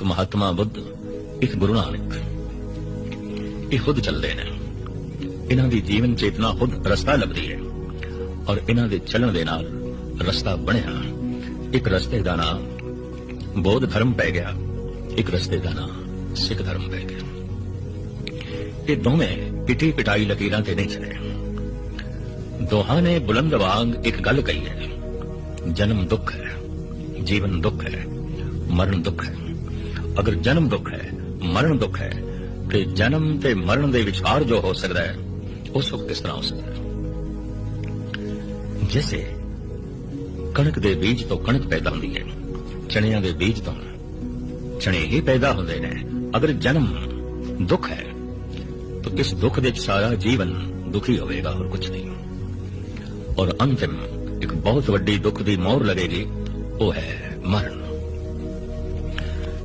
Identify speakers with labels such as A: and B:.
A: ਇੱਕ ਮਹਾਤਮਾ ਬੁੱਧ, ਇੱਕ ਗੁਰੂ ਨਾਨਕ। ਇਹ ਖੁਦ ਚੱਲਦੇ ਨੇ। ਇਹਨਾਂ ਦੀ ਜੀਵਨ ਚੇਤਨਾ ਖੁਦ ਰਸਤਾ ਲੱਭਦੀ ਹੈ। ਔਰ ਇਹਨਾਂ ਦੇ ਚੱਲਣ ਦੇ ਨਾਲ ਰਸਤਾ ਬਣਿਆ। ਇੱਕ ਰਸਤੇ ਦਾ ਨਾਮ ਬੌਧ ਧਰਮ ਪੈ ਗਿਆ। ਇੱਕ ਰਸਤੇ ਦਾ ਨਾਮ ਸਿੱਖ ਧਰਮ ਪੈ ਗਿਆ। ਇਹ ਦੋਵੇਂ ਪਿੱਟੀ ਪਿਟਾਈ ਲਕੀਰਾਂ ਤੇ ਨਹੀਂ ਚਲੇ। ਦੋਹਾਂ ਨੇ ਬੁਲੰਦ ਵਾਂਗ ਇੱਕ ਗੱਲ ਕਹੀ ਹੈ। ਜਨਮ ਦੁੱਖ ਹੈ, ਜੀਵਨ ਦੁੱਖ ਹੈ, ਮਰਨ ਦੁੱਖ ਹੈ। ਅਗਰ ਜਨਮ ਦੁੱਖ ਹੈ, ਮਰਨ ਦੁੱਖ ਹੈ, ਤੇ ਜਨਮ ਤੇ ਮਰਨ ਦੇ ਵਿਚਾਰ ਜੋ ਹੋ ਸਕਦਾ ਹੈ ਉਹ ਸੁੱਖ ਕਿਸ ਤਰ੍ਹਾਂ ਹੋ ਸਕਦਾ ਹੈ। ਜਿਵੇਂ ਕਣਕ ਦੇ ਬੀਜ ਤੋਂ ਕਣਕ ਪੈਦਾ ਹੁੰਦੀ ਹੈ, ਚਣਿਆਂ ਦੇ ਬੀਜ ਤੋਂ ਚਣੇ ਹੀ ਪੈਦਾ ਹੁੰਦੇ ਨੇ। ਅਗਰ ਜਨਮ ਦੁੱਖ ਹੈ, ਤਾਂ ਇਸ ਦੁੱਖ ਦੇ ਸਾਰਾ ਜੀਵਨ ਦੁਖੀ ਹੋਵੇਗਾ, ਹੋਰ ਕੁਝ ਨਹੀਂ। ਔਰ ਅੰਤਿਮ ਇੱਕ ਬਹੁਤ ਵੱਡੀ ਦੁੱਖ ਦੀ ਮੋਹਰ ਲੱਗੇਗੀ, ਉਹ ਹੈ ਮਰਨ।